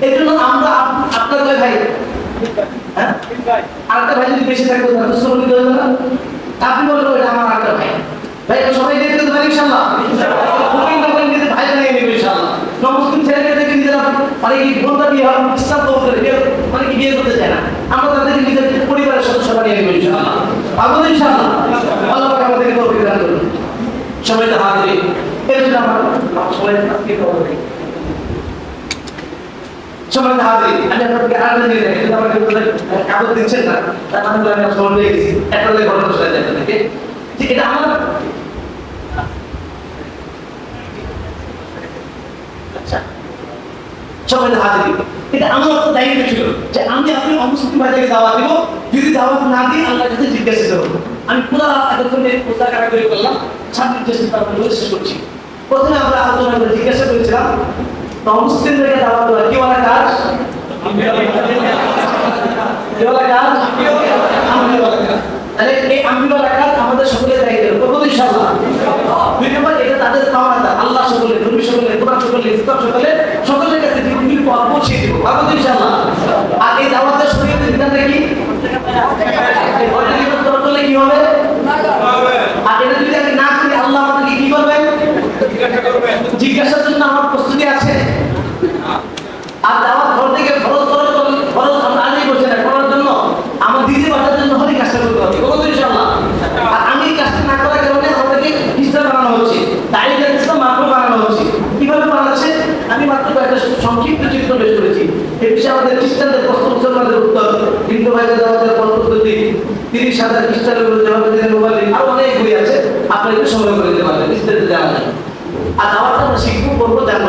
এই জন্য আমরা আপ- আপনার কয় ভাই। হ্যাঁ? আরেকটা ভাই যদি বেশি থাকতো, তাহলে তো শ্রমিক হয়ে যাবে না। আপনি বলবেন ওইটা আমার আরেকটা ভাই। ভাই সবাই দেখতে তো পারি ইনশাল্লাহ বুকিং দিতে ভাই বানিয়ে নেবে ইনশাল্লাহ সমস্ত ছেলেকে দেখে নিজেরা মানে কি বোনটা বিয়ে হবে ইসলাম কবুল করে মানে কি বিয়ে করতে চায় না। আমরা তাদেরকে নিজের পরিবারের সদস্য বানিয়ে নেবে ইনশাল্লাহ পাবো তো ইনশাল্লাহ আল্লাহ পাক আমাদেরকে তৌফিক দান সবাই তো হাত দিই এর জন্য আমার সবাই আজকে দিই সবাই তো আমি আপনাকে আলাদা দিয়ে কিন্তু আমাকে কাগজ দিচ্ছেন না। তার মানে আমি খবর দিয়ে গেছি। একটা লাগে ঘটনা শোনা যে এটা আমার আচ্ছা। সবাই দায়িত্ব যে আমি আপনি অমুসলিম দিব। যদি দাওয়াত না দিই জিজ্ঞাসা করব। আমি পুরো এতক্ষণ পুস্তাক কাটাকারি করলাম। ছাব্বিশ করছি। প্রথমে আমরা আলোচনা জিজ্ঞাসা করেছিলাম তো অমুসলিমদেরকে দাওয়াত দেওয়া কি বলা কাজ কি বলা কাজ তাহলে এই আমি বলা কাজ আমাদের সকলের দায়িত্ব। করব ইনশাআল্লাহ দুই নম্বর, এটা তাদের পাওয়াটা আল্লাহ সকলে, নবী সকলে, কোরআন আর এই দাওয়াতের শরীয়তের বিধানটা কি এই ঘটনা কি করলে কি হবে আর এটা যদি আমি না করি আল্লাহ আমাকে কি করবেন জিজ্ঞাসার জন্য আমার প্রস্তুতি আছে আর দাওয়াত ঘর থেকে ফরজ ফরজ ফরজ আমরা আগেই বলছি না করার জন্য আমার দিদি বাটার জন্য হলে কাজটা করতে হবে কোনো তো ইনশাআল্লাহ আর আমি এই কাজটা না করার কারণে আমাদেরকে খ্রিস্টান বানানো হচ্ছে তাই ইসলাম মাত্র বানানো হচ্ছে কীভাবে বানাচ্ছে আমি তিরিশ হাজার খ্রিস্টানের বই আছে আপনি একটু সময় করে দিতে বিস্তারিত জানা আর দাওয়াতটা আমরা শিখব করব জানব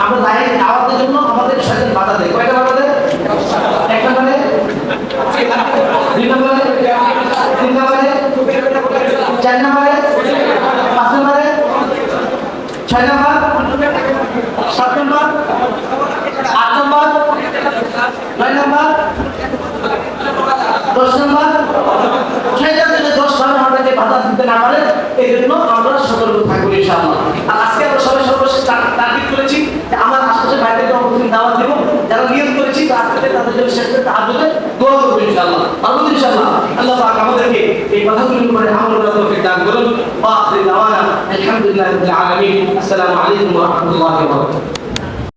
আমরা দায় দাওয়াতের জন্য আমাদের সাথে বাধা দেয় কয়টা বাধা দেয় এক নম্বরে দুই নম্বরে তিন নম্বরে চার নম্বরে পাঁচ নম্বরে ছয় নম্বর সাত নম্বর আট নম্বর নয় নম্বর দশ নম্বর ছয়টা থেকে দশ ভাবে আমাদেরকে বাধা দিতে না পারে এই জন্য আমরা সতর্ক থাকব ইনশাআল্লাহ। আর আজকে আমরা সবাই সর্বশেষ করেছি যে আমার আশেপাশে বাইরেকে অবশ্যই দাওয়াত দিব, যারা নিয়ত করেছি আজকে তাদের জন্য শেষ করতে আদতে দোয়া করব ইনশাআল্লাহ। পারব ইনশাআল্লাহ। আল্লাহ পাক আমাদেরকে এই কথাগুলির উপরে আমল করার তৌফিক দান করুন। ওয়া আখির দাওয়ানা আলহামদুলিল্লাহি রাব্বিল আলামিন। আসসালামু আলাইকুম ওয়া রাহমাতুল্লাহি ওয়া বারাকাতুহু।